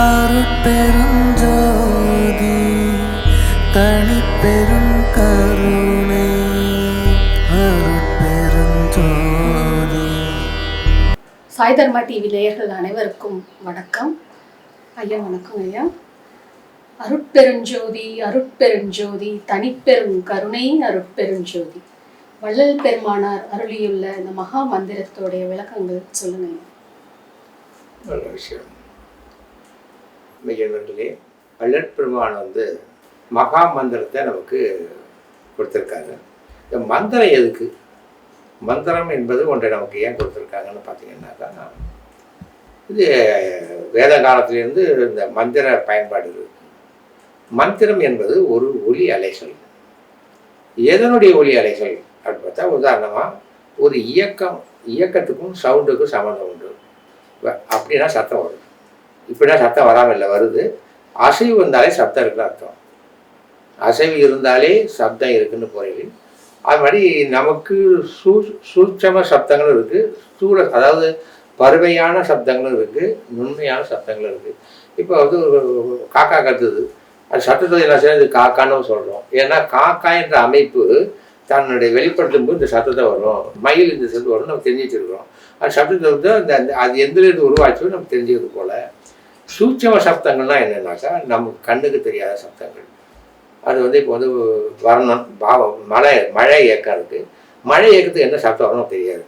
அருட்பெருஞ்சோதி தனி பெரும் கருணை அருட்பெருஞ்சோதி. சாய் தர்மா டிவி நேயர்கள் அனைவருக்கும் வணக்கம். ஐயா வணக்கம் ஐயா. அருட்பெருஞ்சோதி அருட்பெருஞ்சோதி தனிப்பெரும் கருணை அருட்பெருஞ்சோதி. வள்ளல் பெருமானார் அருளியுள்ள இந்த மகா மந்திரத்தோடைய விளக்கங்கள் சொல்லுங்க ஐயா. நல்ல விஷயம் மெய்யவர்களே வள்ளற் பெருமான் வந்து மகா மந்திரத்தை நமக்கு கொடுத்துருக்காங்க இந்த மந்திரம் எதுக்கு? மந்திரம் என்பது ஒன்றை நமக்கு ஏன் கொடுத்துருக்காங்கன்னு பார்த்தீங்கன்னாக்கா இது வேத காலத்திலேருந்து இந்த மந்திர பயன்பாடு இருக்கு. மந்திரம் என்பது ஒரு ஒலி அலைகள் எதனுடைய ஒலி அலைகள் அப்படின்னு பார்த்தா உதாரணமாக ஒரு இயக்கம் இயக்கத்துக்கும் சவுண்டுக்கும் சம்மந்தம் உண்டு. அப்படின்னா சத்தம் வரும். இப்படின்னா சத்தம் வராமல் இல்லை வருது. அசைவு வந்தாலே சப்தம் இருக்குன்னு அர்த்தம். அசைவு இருந்தாலே சப்தம் இருக்குன்னு பொருள். அது மாதிரி நமக்கு சூ சூட்சம சப்தங்களும் இருக்குது சூட அதாவது பருமையான சப்தங்களும் இருக்குது நுண்மையான சப்தங்களும் இருக்குது இப்போ வந்து ஒரு காக்கா கத்துது. அது சத்தத்தை என்ன சேர்ந்து காக்கான்னு சொல்கிறோம் ஏன்னா காக்கா என்ற அமைப்பு தன்னுடைய வெளிப்படுத்தும் போது இந்த சத்தத்தை வரும். மயில் இந்த சத்தம் வரும். நம்ம தெரிஞ்சு வச்சுருக்கிறோம். சப்தத்தை வந்து அந்த அது எந்திலிருந்து உருவாச்சோ நம்ம தெரிஞ்சுக்கிறது போல் சூட்சம சப்தங்கள்லாம் என்னென்னாக்கா நமக்கு கண்ணுக்கு தெரியாத சப்தங்கள். அது வந்து இப்போ வந்து வர்ணம் பாவம் மழை மழை இயக்கம் இருக்குது மழை இயக்கத்துக்கு என்ன சப்தம் வரணும் தெரியாது.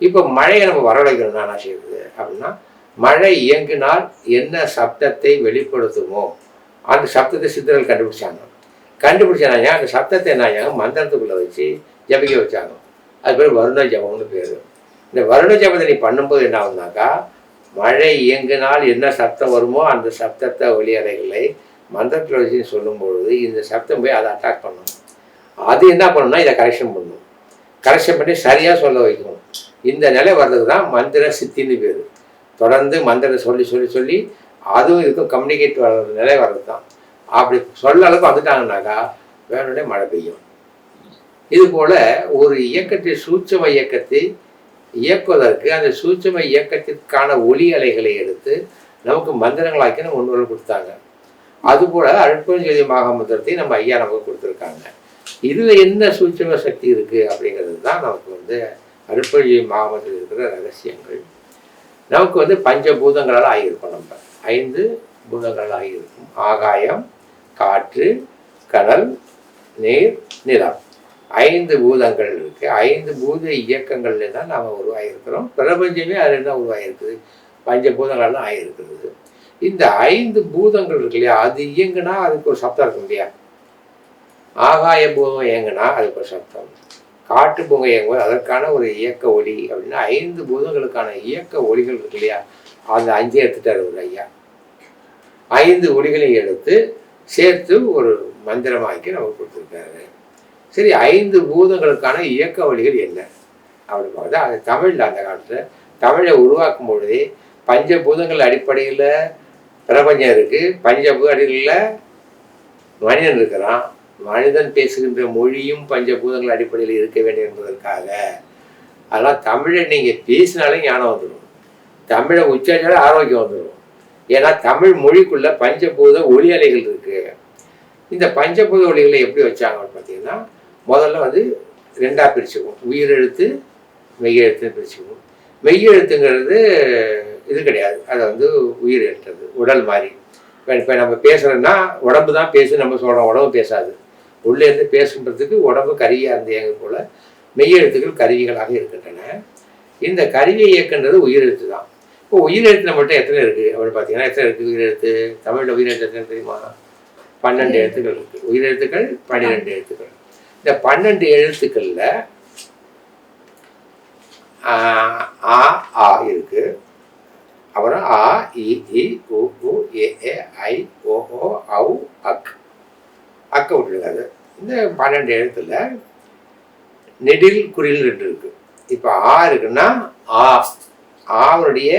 இப்போ மழையை நம்ம வரவழைக்கணும்னா என்ன செய்யுது அப்படின்னா மழை இயங்கினால் என்ன சப்தத்தை வெளிப்படுத்துமோ அந்த சப்தத்தை சித்தர்கள் கண்டுபிடிச்சாங்க. கண்டுபிடிச்சாங்க அந்த சப்தத்தை என்ன மந்திரத்துக்குள்ளே வச்சு ஜபிக்க வச்சாங்க. அது பேர் வருண ஜபம்னு பேர். இந்த வருண ஜபத்தை நீ பண்ணும்போது என்ன ஆகுனாக்கா மழை இயங்கினால் என்ன சத்தம் வருமோ அந்த சப்தத்தை ஒளியறைகளை மந்திரத்தில் வச்சு சொல்லும்பொழுது இந்த சப்தம் போய் அதை அட்டாக் பண்ணும். அது என்ன பண்ணணும்னா இதை கரெக்ஷன் பண்ணும். கரெக்ஷன் பண்ணி சரியாக சொல்ல வைக்கணும். இந்த நிலை வர்றதுக்கு தான் மந்திர சித்தின்னு பேர். தொடர்ந்து மந்திரம் சொல்லி சொல்லி சொல்லி அதுவும் இதுக்கும் கம்யூனிகேட் வர்ற நிலை வர்றது தான். அப்படி சொல்ல அளவுக்கு வந்துட்டாங்கனாக்கா வேணும்னே மழை பெய்யும். இது போல் ஒரு இயக்கத்தை சூட்சம இயக்கத்தை இயக்குவதற்கு அந்த சூட்சம இயக்கத்திற்கான ஒளி அலைகளை எடுத்து நமக்கு மந்திரங்களாக்கி நம்ம ஒன்று கொடுத்தாங்க. அதுபோல் அற்புதஞ்செய்தி மகாமந்திரத்தை நம்ம ஐயா நமக்கு கொடுத்துருக்காங்க. இதில் என்ன சூட்சம சக்தி இருக்குது அப்படிங்கிறது தான் நமக்கு வந்து அற்புதஞ்செய்தி மகாமந்திரத்தில் இருக்கிற ரகசியங்கள். நமக்கு வந்து பஞ்சபூதங்களால் ஆகியிருக்கும் நம்ம. ஐந்து பூதங்களால் ஆகியிருக்கும். ஆகாயம் காற்று கடல் நீர் நிலம். ஐந்து பூதங்கள் இருக்கு. ஐந்து பூத இயக்கங்கள்ல தான் நாம் உருவாகியிருக்கிறோம். பிரபஞ்சமே அதில் தான் உருவாகிருக்குது பஞ்சபூதங்கள் தான் ஆகியிருக்கிறது இந்த ஐந்து பூதங்கள் இருக்கு இல்லையா? அது இயங்குனா அதுக்கு ஒரு சப்தம் இருக்கும் இல்லையா? ஆகாய பூதம் இயங்குனா அதுக்கு ஒரு சப்தம். காட்டு பூங்கம் இயங்குவது அதற்கான ஒரு இயக்க ஒலி அப்படின்னா ஐந்து பூதங்களுக்கான இயக்க ஒலிகள் இருக்கு இல்லையா? அந்த அஞ்சு எடுத்துட்டார் ஒரு ஐயா. ஐந்து ஒளிகளையும் எடுத்து சேர்த்து ஒரு மந்திரமாக்கி நமக்கு கொடுத்துருக்காரு. சரி ஐந்து பூதங்களுக்கான இயக்க வழிகள் என்ன? அப்படிங்கும்போது பார்த்தா அது தமிழில் அந்த காலத்தில் தமிழை உருவாக்கும் பொழுதே பஞ்சபூதங்கள் அடிப்படையில் பிரபஞ்சம் இருக்குது பஞ்சபூத அடிப்படையில் மனிதன் இருக்கிறான். மனிதன் பேசுகின்ற மொழியும் பஞ்சபூதங்கள் அடிப்படையில் இருக்க வேண்டும் என்பதற்காக. அதெல்லாம் தமிழை நீங்கள் பேசினாலே ஞானம் வந்துடும். தமிழை உச்சாச்சாலே ஆரோக்கியம் வந்துடும். ஏன்னா தமிழ் மொழிக்குள்ளே பஞ்சபூத ஒலி அலைகள் இருக்குது இந்த பஞ்சபூத ஒலிகளை எப்படி வச்சாங்கன்னு பார்த்தீங்கன்னா முதல்ல வந்து ரெண்டாக பிரிச்சுக்குவோம். உயிரெழுத்து மெய்யெழுத்துன்னு பிரிச்சுக்குவோம். மெய்யெழுத்துங்கிறது இது கிடையாது. அதை வந்து உயிர் எழுத்துறது உடல் மாதிரி. இப்போ இப்போ நம்ம பேசுகிறோன்னா உடம்பு தான் பேசு நம்ம சொல்கிறோம் உடம்பு பேசாது. உள்ளே இருந்து பேசுன்றதுக்கு உடம்பு கருவியாக இருந்து இயங்கு போல மெய்யெழுத்துக்கள் கருவிகளாக இருக்கின்றன. இந்த கருவியை இயக்குன்றது உயிரெழுத்து தான். இப்போ உயிரெழுத்துல மட்டும் எத்தனை இருக்குது அப்படின்னு பார்த்தீங்கன்னா எத்தனை இருக்குது உயிரெழுத்து? தமிழில் உயிரெழுத்து எத்தனை தெரியுமா? பன்னெண்டு எழுத்துக்கள் இருக்குது உயிரெழுத்துக்கள் பன்னிரெண்டு எழுத்துக்கள். இந்த பன்னெண்டு எழுத்துக்களில் ஆ ஆ இருக்கு. அப்புறம் ஆ இ இ உ உ ஏ ஏ ஐ ஓ ஓ ஔ அக். அக்க விட்டுருக்காது இந்த பன்னெண்டு எழுத்துல நெடில் குறில் ரெண்டு இருக்கு. இப்போ ஆ இருக்குன்னா ஆ. ஆவனுடைய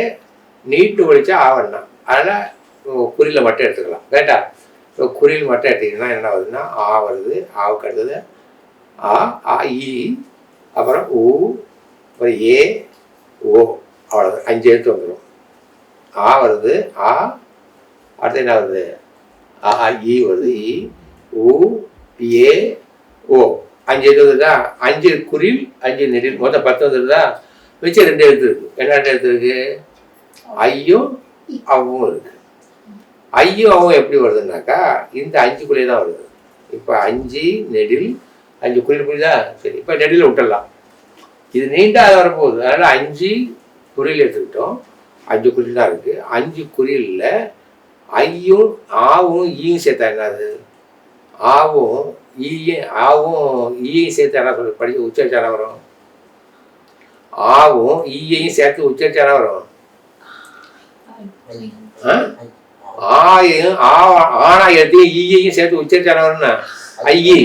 நீட்டு ஒழிச்சா ஆவண்ணா அதனால் குறியில் மட்டும் எடுத்துக்கலாம். கேட்டா? இப்போ குறியில் மட்டும் எடுத்தீங்கன்னா என்ன வருதுன்னா ஆ வருது ஆவுக்கு அடுத்தது ஆ ஆ இ அப்புறம் ஊ அப்புறம் ஏ ஓ அவ்வளோ அஞ்சு எழுத்து வந்துடும் ஆ வருது ஆ அடுத்து என்ன வருது? ஆ ஆ, வருது இ உ ஏ ஓ. அஞ்சு எழுத்து வருதா அஞ்சு குறில் அஞ்சு நெடில் மொத்தம் பத்து வந்துருதா? மிச்சம் ரெண்டு எழுத்து இருக்கு. என்ன ரெண்டு எழுத்து இருக்கு? ஐயும் அவ்வும் இருக்கு. ஐயும் அவ்வும் எப்படி வருதுன்னாக்கா இந்த அஞ்சு தான் வருது. இப்போ அஞ்சு நெடில் அஞ்சு குறில் புரியுதா? சரி இப்போ நெடியில் விட்டுடலாம். இது நீண்டா வரப்போகுது. அதனால் அஞ்சு குறியில் எடுத்துக்கிட்டோம். அஞ்சு குறியில் தான் இருக்குது அஞ்சு குறியில் ஐயும் ஆவும் ஈயும் சேர்த்தா என்னது? ஆவும் ஈயும் ஆவும் ஈயையும் சேர்த்து என்ன சொல்லு படிக்க உச்சரிச்சாரா வரும். ஆவும் ஈயையும் சேர்த்து உச்சரிச்சாரா வரும். ஆ? ஆயும் ஆ ஆனா எடுத்து ஈயையும் சேர்த்து உச்சரிச்சாரா வரும்னா? ஐயி.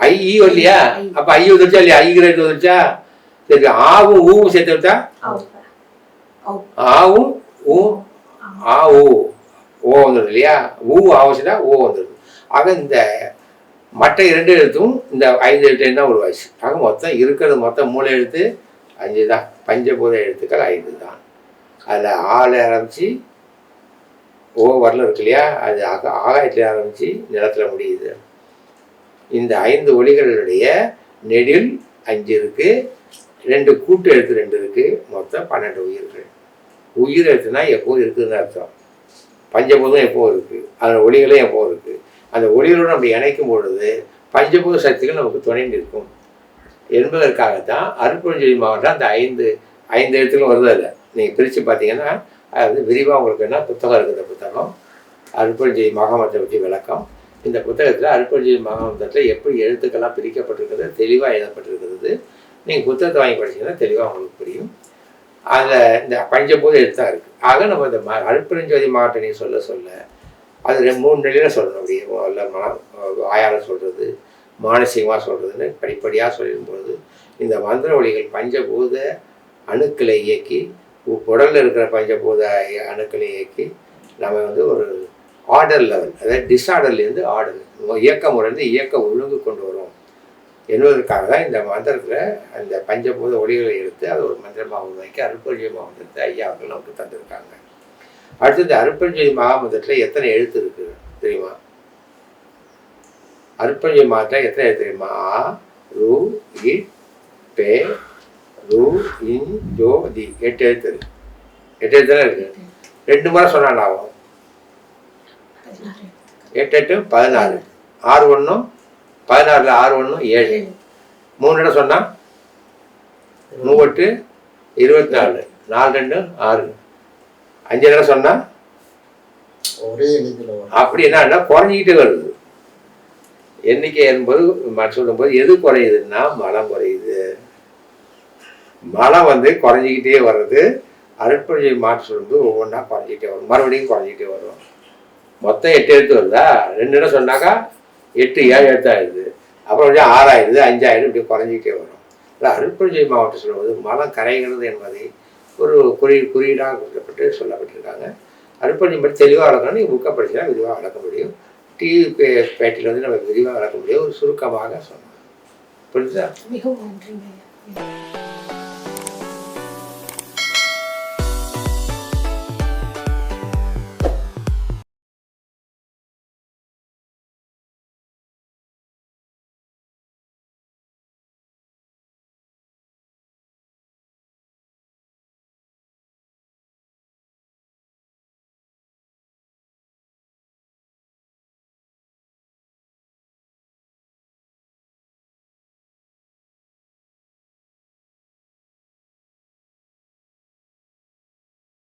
ஐ ஈ வரலையா? ஐ. அப்ப ஐ வந்துருச்சா இல்லையா? ஐ கிரேட் வந்துருச்சா? சரி ஆவும் ஊவும் சேர்த்து வச்சா ஆவ். ஆவ். ஆவும் ஊ ஆ ஊ. ஓ வந்துடுது இல்லையா? ஊ ஆவச்சுன்னா ஓ வந்துடுது ஆக இந்த மற்ற இரண்டு எழுத்தும் இந்த ஐந்து எழுத்து தான் உருவாச்சு ஆக மொத்தம் இருக்கிறது மொத்தம் மூணு எழுத்து அஞ்சு தான். பஞ்சபூத எழுத்துக்கள் ஐந்து தான். அதில் ஆல ஆரம்பித்து ஓ வரல இருக்கு இல்லையா? அது ஆக ஆகாயத்தில் ஆரம்பித்து நிலத்தில் முடியுது. இந்த ஐந்து ஒலிகளுடைய நெடில் அஞ்சு இருக்கு. ரெண்டு கூட்டு எழுத்து ரெண்டு இருக்கு. மொத்தம் பன்னெண்டு உயிர்கள். உயிர் எழுத்துனா எப்போ இருக்குதுன்னு அர்த்தம். பஞ்சபூதம் எப்போ இருக்கு? அந்த ஒளிகளும் எப்போ இருக்கு? அந்த ஒளிகளோடு நம்ம இணைக்கும் பொழுது பஞ்சபூத சக்திகள் நமக்கு துணை நிற்கும். என்பதற்காகத்தான் அருட்பொழிஞ்சொலி மாவட்டம் அந்த ஐந்து ஐந்து எழுத்துக்களும் வருது அதில். நீங்கள் பிரித்து பார்த்தீங்கன்னா அது வந்து விரிவாக உங்களுக்கு என்ன புத்தகம் இருக்குது புத்தகம்? அருட்பொழிஞ்சொலி மகாமத்தை பற்றி விளக்கம். இந்த புத்தகத்தில் அருட்புரஞ்சலி மகாமந்தத்தில் எப்படி எழுத்துக்களாக பிரிக்கப்பட்டிருக்கிறது தெளிவாக எழுதப்பட்டிருக்கிறது. நீங்கள் புத்தகத்தை வாங்கி படிச்சீங்கன்னா தெளிவாக உங்களுக்கு புரியும். அதில் இந்த பஞ்சபூத எழுத்தாக இருக்குது ஆக நம்ம இந்த ம அருட்பெருஞ்சோதி மாவட்ட சொல்ல சொல்ல அது ரெண்டு மூணு நிலையில் சொல்லணும். அப்படியே முதல்ல மன வாயால் சொல்கிறது மானசீகமாக சொல்கிறதுன்னு படிப்படியாக சொல்லும்பொழுது இந்த மந்திர ஒளிகள் பஞ்சபூத அணுக்களை இயக்கி உடலில் இருக்கிற பஞ்சபூத அணுக்களை இயக்கி நம்ம வந்து ஒரு ஆர்டர் லெவல் அதாவது டிஸ்ஆர்டர்லேருந்து ஆர்டர் இயக்க முறைந்து இயக்க ஒழுங்கு கொண்டு வரும். என்பதற்காக தான் இந்த மந்திரத்தில் அந்த பஞ்சபூத ஒளிகளை எடுத்து அதை ஒரு மந்திரமாக உருவாக்கி அருப்பஞ்சலி மந்திரத்தை ஐயா அவர்கள் நமக்கு தந்திருக்காங்க. அடுத்து இந்த அருப்பஞ்சலி மகாமந்திரத்தில் எத்தனை எழுத்து இருக்கு தெரியுமா? அருப்பஞ்சலி மதத்தில் எத்தனை எழுத்து தெரியுமா? ஆ ரு இ பே ரு இன் ஜோ தி. எட்டு எழுத்து இருக்கு. எட்டு எழுத்துல இருக்கு. ரெண்டு முறை சொன்னாலும் ஆகும் எட்டு எட்டு பதினாறு ஆறு ஒன்றும் பதினாறுல ஆறு ஒன்றும் ஏழு. மூணு இடம் சொன்னா மூவெட்டு இருபத்தி நாலு நாலு ரெண்டு ஆறு. அஞ்சு இடம் சொன்னா ஒரே எண்ணிக்கையில் வரும். அப்படி என்னன்னா குறைஞ்சிக்கிட்டே வருது. எண்ணிக்கை என்பது சொல்லும்போது எது குறையுதுன்னா மலம் குறையுது. மலம் வந்து குறைஞ்சிக்கிட்டே வர்றது அருட்பொழியை மாற்றி சொல்லும்போது ஒவ்வொன்றா குறைஞ்சிக்கிட்டே வரும். மறுபடியும் குறைஞ்சிக்கிட்டே வரும். மொத்தம் எட்டு எழுத்து வந்தால் ரெண்டு இடம் சொன்னாக்கா எட்டு ஏழு எழுத்தாயிடுது அப்புறம் கொஞ்சம் ஆறாயிடுது அஞ்சாயிரம் இப்படி குறைஞ்சிக்கிட்டே வரும். இல்லை அருட்பொழியை மாவட்டம் சொல்லும்போது மலம் கரைகிறது என்பதை ஒரு குறி குறியீடாக கொடுக்கப்பட்டு சொல்லப்பட்டிருக்காங்க. அருட்பணி பற்றி தெளிவாக வளர்க்கணும் நீங்கள் புக்கை படிச்சா விரிவாக வளர்க்க முடியும். டிவி பே பேட்டியில் வந்து நம்ம விரிவாக வளர்க்க முடியும். ஒரு சுருக்கமாக சொன்னோம் புரியுதா மிகவும் நன்றிங்க.